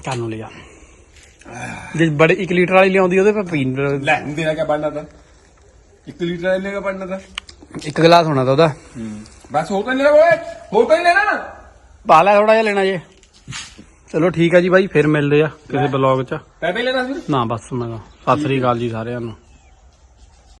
ਘਰ ਨੂੰ ਲੈ ਜਾ ਬੜੇ 1 ਲੀਟਰ ਵਾਲੀ ਲਿਆਉਂਦੀ ਉਹਦੇ ਪਰ ਲੈ ਦੇਣਾ ਕਿਆ ਬਣਨਾ ਤਾਂ? 1 ਲੀਟਰ ਲੈਣੇ ਕਾ ਬਣਨਾ ਤਾਂ? ਇੱਕ ਗਲਾਸ ਹੋਣਾ ਤਾਂ ਉਹਦਾ। ਬਸ ਹੋ ਤਾਂ ਨਹੀਂ ਓਏ ਹੋ ਤਾਂ ਨਹੀਂ ਲੈਣਾ? ਪਾ ਲੈ ਥੋੜਾ ਜਿਹਾ ਲੈਣਾ ਜੇ। ਚਲੋ ਠੀਕ ਹੈ ਜੀ ਬਾਈ ਫਿਰ ਮਿਲਦੇ ਆ ਕਿਸੇ ਬਲੌਗ 'ਚ। ਪੈਪੇ ਲੈਣਾ ਸੀ? ਨਾ ਬਸ ਮੈਂ ਸਤਿ ਸ੍ਰੀ ਅਕਾਲ ਜੀ ਸਾਰਿਆਂ ਨੂੰ।